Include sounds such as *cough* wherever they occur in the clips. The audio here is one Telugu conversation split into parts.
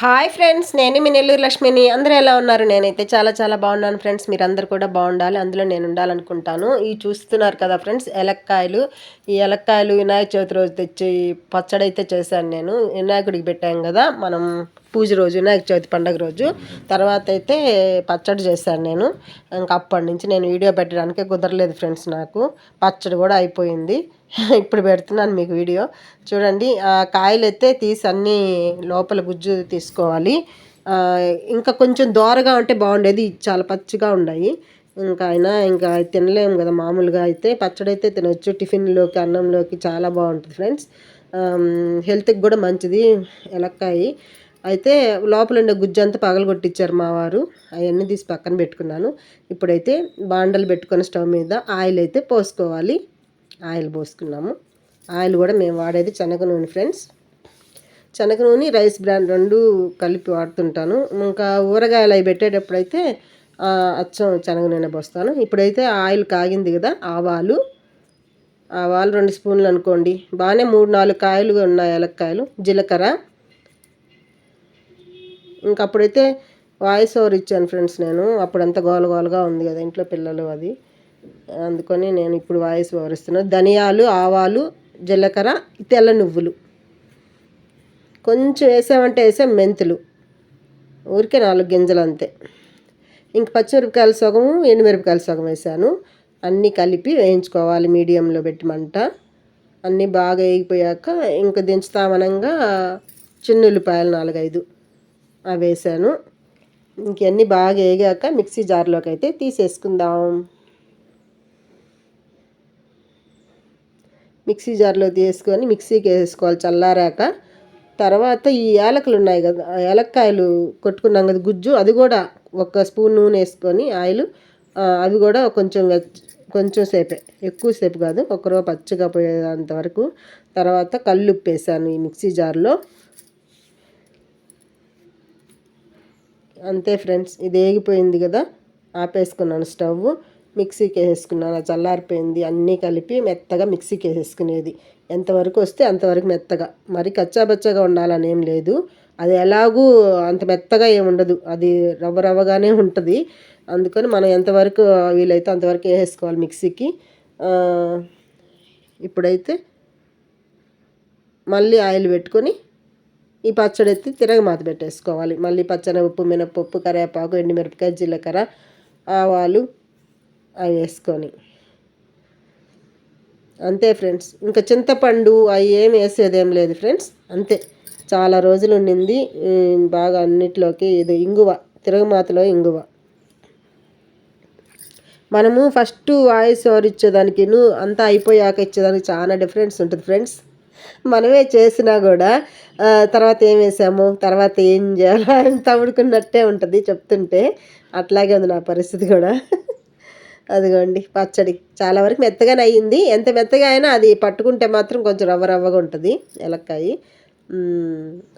హాయ్ ఫ్రెండ్స్ నేను మీ నెల్లూరు లక్ష్మిని. అందరూ ఎలా ఉన్నారు? నేనైతే చాలా చాలా బాగున్నాను ఫ్రెండ్స్. మీరందరూ కూడా బాగుండాలి. అందులో నేను ఉండాలనుకుంటాను ఈ చూస్తున్నారు కదా ఫ్రెండ్స్ ఎలక్కాయలు ఈ ఎలక్కాయలు వినాయక చవితి రోజు తెచ్చి పచ్చడి అయితే చేశాను నేను. వినాయకుడికి పెట్టాం కదా మనం పూజ రోజు వినాయక చవితి పండుగ రోజు. తర్వాత అయితే పచ్చడి చేశాను నేను. ఇంకా అప్పటి నుంచి నేను వీడియో పెట్టడానికి కుదరలేదు ఫ్రెండ్స్ నాకు. పచ్చడి కూడా అయిపోయింది. *laughs* ఇప్పుడు పెడుతున్నాను మీకు వీడియో. చూడండి కాయలు అయితే తీసి అన్నీ లోపల గుజ్జు తీసుకోవాలి. ఇంకా కొంచెం దోరగా ఉంటే బాగుండేది. చాలా పచ్చిగా ఉన్నాయి. ఇంకా అయినా ఇంకా తినలేము కదా మామూలుగా అయితే. పచ్చడి అయితే తినొచ్చు. టిఫిన్లోకి అన్నంలోకి చాలా బాగుంటుంది ఫ్రెండ్స్. హెల్త్కి కూడా మంచిది. ఎలక్కాయి అయితే లోపల ఉండే గుజ్జు అంతా పగలగొట్టించారు మా వారు. అవన్నీ తీసి పక్కన పెట్టుకున్నాను. ఇప్పుడైతే బాండలు పెట్టుకుని స్టవ్ మీద ఆయిల్ అయితే పోసుకోవాలి. ఆయిల్ పోసుకున్నాము. ఆయిల్ కూడా మేము వాడేది శనగ నూనె ఫ్రెండ్స్. శనగ నూనె రైస్ బ్రాండ్ రెండు కలిపి వాడుతుంటాను. ఇంకా ఊరగాయలు అవి పెట్టేటప్పుడు అయితే అచ్చం శనగ నూనె పోస్తాను. ఇప్పుడైతే ఆయిల్ కాగింది కదా ఆవాలు. ఆవాలు రెండు స్పూన్లు అనుకోండి. బాగానే మూడు నాలుగు కాయలు ఉన్నాయి ఎలక్కాయలు జీలకర్ర. ఇంకప్పుడైతే వాయిస్ ఓవర్ ఇచ్చాను ఫ్రెండ్స్ నేను. అప్పుడంతా గోల గోలగా ఉంది కదా ఇంట్లో పిల్లలు అది. అందుకని నేను ఇప్పుడు వాయిస్ వివరిస్తున్నా. ధనియాలు ఆవాలు జీలకర్ర తెల్ల నువ్వులు. కొంచెం వేసామంటే వేసాం మెంతులు. ఊరికే నాలుగు గింజలు అంతే. ఇంక పచ్చిమిరపకాయల సగము ఎండుమిరపకాయల సగం వేసాను. అన్నీ కలిపి వేయించుకోవాలి. మీడియంలో పెట్టి మంట. అన్నీ బాగా వేగిపోయాక ఇంక దించుతామనంగా చిన్న ఉల్లిపాయలు నాలుగైదు. అవి వేసాను. ఇంకన్నీ బాగా వేగాక మిక్సీ జార్లోకి అయితే తీసేసుకుందాం. మిక్సీ జార్లో తీసుకొని మిక్సీకి వేసుకోవాలి చల్లారాక. తర్వాత ఈ యాలకులు ఉన్నాయి కదా ఏలక్కాయలు కొట్టుకున్నాం కదా గుజ్జు అది కూడా ఒక స్పూన్ నూనె వేసుకొని ఆయిల్ అవి కూడా కొంచెం కొంచెం సేపే ఎక్కువసేపు కాదు ఒకరో పచ్చిగా పోయేంత వరకు. తర్వాత కళ్ళు వేసాను ఈ మిక్సీ జార్లో. అంతే ఫ్రెండ్స్ ఇది వేగిపోయింది కదా ఆపేసుకున్నాను స్టవ్. మిక్సీకి వేసుకున్నాను చల్లారిపోయింది అన్నీ కలిపి మెత్తగా మిక్సీకి వేసుకునేది ఎంతవరకు వస్తే అంతవరకు మెత్తగా. మరి కచ్చాబచ్చాగా ఉండాలని ఏం లేదు. అది ఎలాగూ అంత మెత్తగా ఏముండదు అది రవ్వ రవ్వగానే ఉంటుంది. అందుకని మనం ఎంతవరకు వీలైతే అంతవరకు వేసేసుకోవాలి మిక్సీకి. ఇప్పుడైతే మళ్ళీ ఆయిల్ పెట్టుకొని ఈ పచ్చడి ఎత్తి తిరగమాత పెట్టేసుకోవాలి. మళ్ళీ పచ్చని ఉప్పు మినపప్పు కరివేపాకు ఎండుమిరపకాయ జీలకర్ర ఆవాలు అవి వేసుకొని. అంతే ఫ్రెండ్స్. ఇంకా చింతపండు అవి ఏం వేసేదేం లేదు ఫ్రెండ్స్. అంతే. చాలా రోజులు ఉండింది. బాగా అన్నిట్లోకి ఇది ఇంగువ తిరగమాతలో ఇంగువ. మనము ఫస్ట్ వాయిస్ ఓవర్ ఇచ్చేదానికి అంతా అయిపోయాక ఇచ్చేదానికి చాలా డిఫరెన్స్ ఉంటుంది ఫ్రెండ్స్. మనమే చేసినా కూడా తర్వాత ఏం వేసాము తర్వాత ఏం చేయాలో చేయాలి తవుడుకున్నట్టే ఉంటుంది చెప్తుంటే. అట్లాగే ఉంది నా పరిస్థితి కూడా. అదిగోండి పచ్చడి. చాలా వరకు మెత్తగానే అయ్యింది. ఎంత మెత్తగా అయినా అది పట్టుకుంటే మాత్రం కొంచెం రవ్వ రవ్వగా ఉంటుంది ఎలక్కాయి.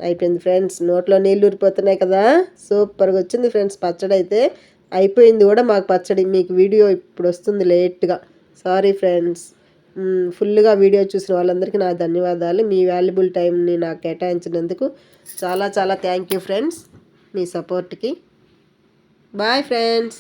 అయిపోయింది ఫ్రెండ్స్. నోట్లో నీళ్ళు ఊరిపోతున్నాయి కదా. సూపర్గా వచ్చింది ఫ్రెండ్స్ పచ్చడి అయితే. అయిపోయింది కూడా మాకు పచ్చడి. మీకు వీడియో ఇప్పుడు వస్తుంది లేట్గా. Sorry friends. ఫుల్గా వీడియో చూసిన వాళ్ళందరికీ నా ధన్యవాదాలు. మీ వాల్యుబుల్ టైంని నాకు కేటాయించినందుకు చాలా చాలా థ్యాంక్ యూ ఫ్రెండ్స్ మీ సపోర్ట్కి. Bye friends.